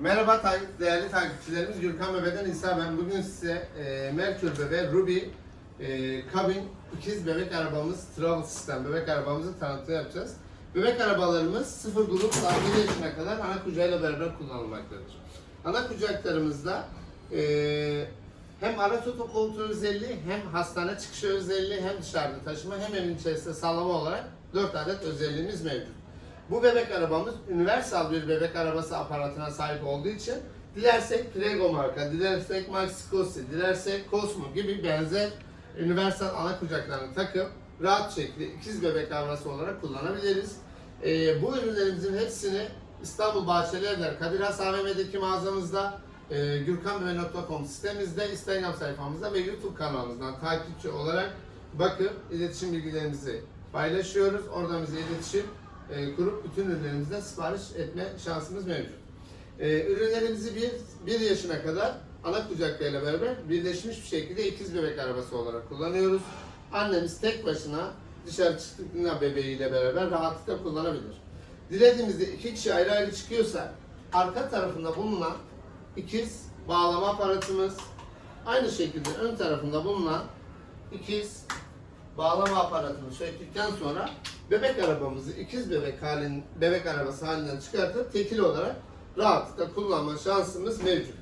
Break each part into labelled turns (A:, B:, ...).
A: Merhaba takip, değerli takipçilerimiz Gürkan Bebe'den İsa ben. Bugün size e, Merkür Bebe Ruby e, kabin ikiz bebek arabamız Travel System bebek arabamızı tanıtım yapacağız. Bebek arabalarımız sıfır grup daha 1 yaşına kadar ana kucağıyla beraber kullanılmaktadır. Ana kucaklarımızda e, hem araç otokoltuğu özelliği hem hastane çıkışı özelliği hem dışarıda taşıma hem evin içerisinde sallama olarak 4 adet özelliğimiz mevcut. Bu bebek arabamız universal bir bebek arabası aparatına sahip olduğu için dilersek Prego marka, dilersek Maxi Cosi, dilersek Cosmo gibi benzer universal ana kucaklarını takıp rahat şekilde ikiz bebek arabası olarak kullanabiliriz. Ee, bu ürünlerimizin hepsini İstanbul Bahçelievler Kadir Has AVM'deki mağazamızda e, gürkanbebe.com sitemizde, Instagram sayfamızda ve YouTube kanalımızdan takipçi olarak bakıp iletişim bilgilerimizi paylaşıyoruz. Oradan bize iletişim e, kurup bütün ürünlerimizden sipariş etme şansımız mevcut. E, ürünlerimizi bir, bir yaşına kadar ana kucaklarıyla beraber birleşmiş bir şekilde ikiz bebek arabası olarak kullanıyoruz. Annemiz tek başına dışarı çıktığında bebeğiyle beraber rahatlıkla kullanabilir. Dilediğimizde iki kişi ayrı ayrı çıkıyorsa arka tarafında bulunan ikiz bağlama aparatımız aynı şekilde ön tarafında bulunan ikiz bağlama aparatını söktükten sonra bebek arabamızı ikiz bebek halin bebek arabası halinden çıkartıp tekil olarak rahatlıkla kullanma şansımız mevcut.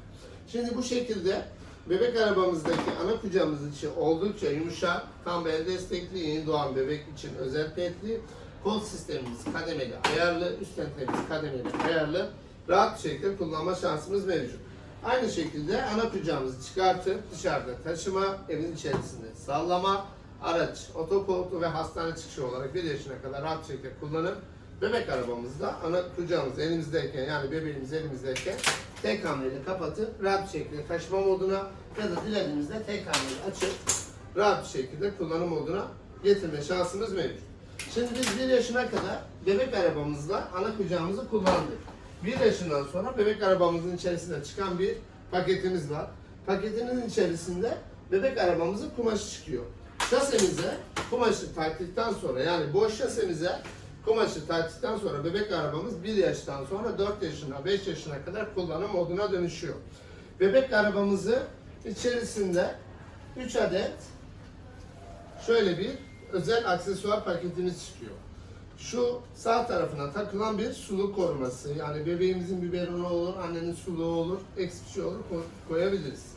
A: Şimdi bu şekilde bebek arabamızdaki ana kucağımız içi oldukça yumuşak, tam bel destekli, yeni doğan bebek için özel petli, kol sistemimiz kademeli ayarlı, üst tentemiz kademeli ayarlı, rahat bir şekilde kullanma şansımız mevcut. Aynı şekilde ana kucağımızı çıkartıp dışarıda taşıma, evin içerisinde sallama, araç, otokoltuğu ve hastane çıkışı olarak 1 yaşına kadar rahat şekilde kullanıp bebek arabamızda ana kucağımız elimizdeyken yani bebeğimiz elimizdeyken tek hamleyle kapatıp rahat şekilde taşıma moduna ya da dilediğimizde tek hamleyle açıp rahat bir şekilde kullanım moduna getirme şansımız mevcut. Şimdi biz 1 yaşına kadar bebek arabamızla ana kucağımızı kullandık. 1 yaşından sonra bebek arabamızın içerisinde çıkan bir paketimiz var. Paketimizin içerisinde bebek arabamızın kumaşı çıkıyor. Şasemize kumaşı taktıktan sonra yani boş şasemize kumaşı taktıktan sonra bebek arabamız 1 yaştan sonra 4 yaşına 5 yaşına kadar kullanım moduna dönüşüyor. Bebek arabamızı içerisinde 3 adet şöyle bir özel aksesuar paketimiz çıkıyor. Şu sağ tarafına takılan bir sulu koruması. Yani bebeğimizin biberonu olur, annenin suluğu olur, eksik şey olur ko- koyabiliriz.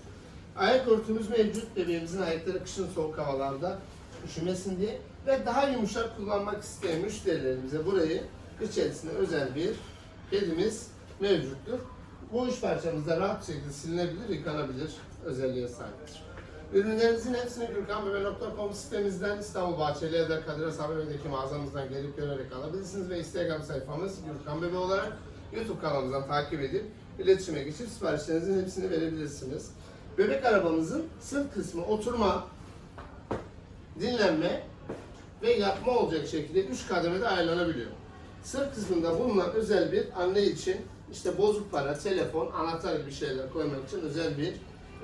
A: Ayak örtümüz mevcut. Bebeğimizin ayakları kışın soğuk havalarda üşümesin diye. Ve daha yumuşak kullanmak isteyen müşterilerimize burayı içerisinde özel bir pedimiz mevcuttur. Bu üç parçamız da rahat şekilde silinebilir, yıkanabilir özelliğe sahiptir. Ürünlerimizin hepsini gürkanbebe.com sitemizden İstanbul Bahçeli Evler Kadir Has AVM'deki mağazamızdan gelip görerek alabilirsiniz ve Instagram sayfamız Gürkan Bebe olarak YouTube kanalımızdan takip edip iletişime geçip siparişlerinizin hepsini verebilirsiniz. Bebek arabamızın sırt kısmı oturma, dinlenme ve yatma olacak şekilde 3 kademede ayarlanabiliyor. Sırt kısmında bulunan özel bir anne için işte bozuk para, telefon, anahtar gibi şeyler koymak için özel bir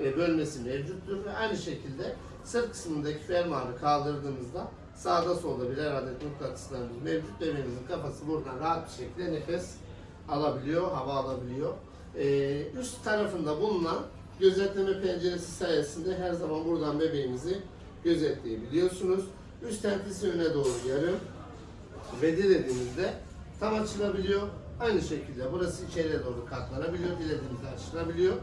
A: e, bölmesi mevcuttur ve aynı şekilde sırt kısmındaki fermuarı kaldırdığımızda sağda solda birer adet mıknatıslarımız mevcut. Bebeğimizin kafası buradan rahat bir şekilde nefes alabiliyor, hava alabiliyor. E, üst tarafında bulunan gözetleme penceresi sayesinde her zaman buradan bebeğimizi gözetleyebiliyorsunuz. Üst tentisi öne doğru yarım ve dilediğimizde tam açılabiliyor. Aynı şekilde burası içeriye doğru katlanabiliyor. Dilediğimizde açılabiliyor.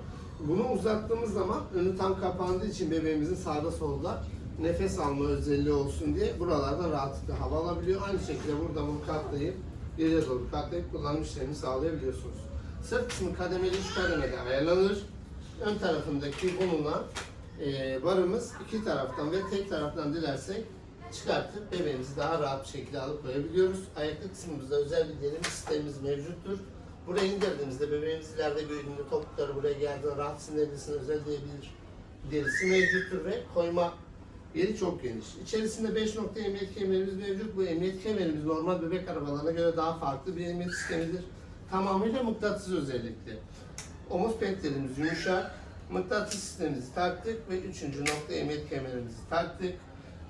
A: Bunu uzattığımız zaman önü tam kapandığı için bebeğimizin sağda solda nefes alma özelliği olsun diye buralardan rahatlıkla hava alabiliyor. Aynı şekilde burada bunu katlayıp geriye doğru katlayıp kullanım işlemini sağlayabiliyorsunuz. Sırt kısmı kademeli 3 kademede ayarlanır. Ön tarafındaki bulunan e, barımız iki taraftan ve tek taraftan dilersek çıkartıp bebeğimizi daha rahat bir şekilde alıp koyabiliyoruz. Ayaklı kısmımızda özel bir derim sistemimiz mevcuttur. Buraya indirdiğimizde bebeğimiz ileride büyüdüğünde topukları buraya geldiğinde rahat sinirlisine özel diyebilir. Derisi mevcuttur ve koyma yeri çok geniş. İçerisinde 5 nokta emniyet kemerimiz mevcut. Bu emniyet kemerimiz normal bebek arabalarına göre daha farklı bir emniyet sistemidir. Tamamıyla mıknatıs özellikle. Omuz pentlerimiz yumuşak. Mıknatıs sistemimizi taktık ve üçüncü nokta emniyet kemerimizi taktık.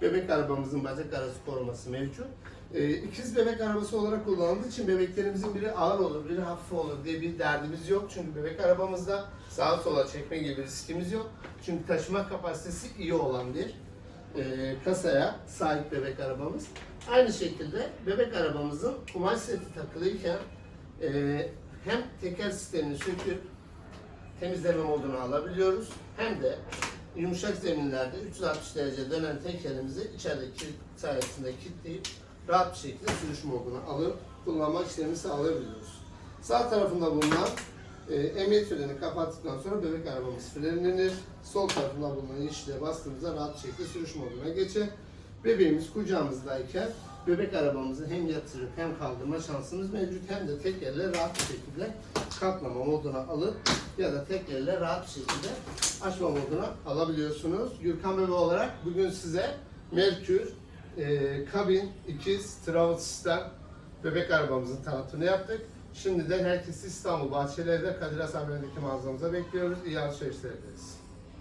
A: Bebek arabamızın bacak arası koruması mevcut. E, ikiz bebek arabası olarak kullanıldığı için bebeklerimizin biri ağır olur, biri hafif olur diye bir derdimiz yok. Çünkü bebek arabamızda sağa sola çekme gibi riskimiz yok. Çünkü taşıma kapasitesi iyi olan bir e, kasaya sahip bebek arabamız. Aynı şekilde bebek arabamızın kumaş seti takılıyken e, hem teker sistemini söküp temizleme modunu alabiliyoruz. Hem de yumuşak zeminlerde 360 derece dönen tekerimizi içerideki kilit sayesinde kilitleyip rahat bir şekilde sürüş moduna alıp kullanma işlemi sağlayabiliyoruz. Sağ tarafında bulunan e, emniyet frenini kapattıktan sonra bebek arabamız frenlenir. Sol tarafında bulunan yeşile bastığımızda rahat bir şekilde sürüş moduna geçer. Bebeğimiz kucağımızdayken bebek arabamızı hem yatırıp hem kaldırma şansımız mevcut hem de tek elle rahat bir şekilde katlama moduna alıp ya da tek elle rahat bir şekilde açma moduna alabiliyorsunuz. Gürkan Bebe olarak bugün size Merkür e, Kabin ikiz Travel System bebek arabamızın tanıtımını yaptık. Şimdiden herkesi İstanbul Bahçeliev'de Kadir Has AVM'deki mağazamıza bekliyoruz. İyi alışverişler ederiz.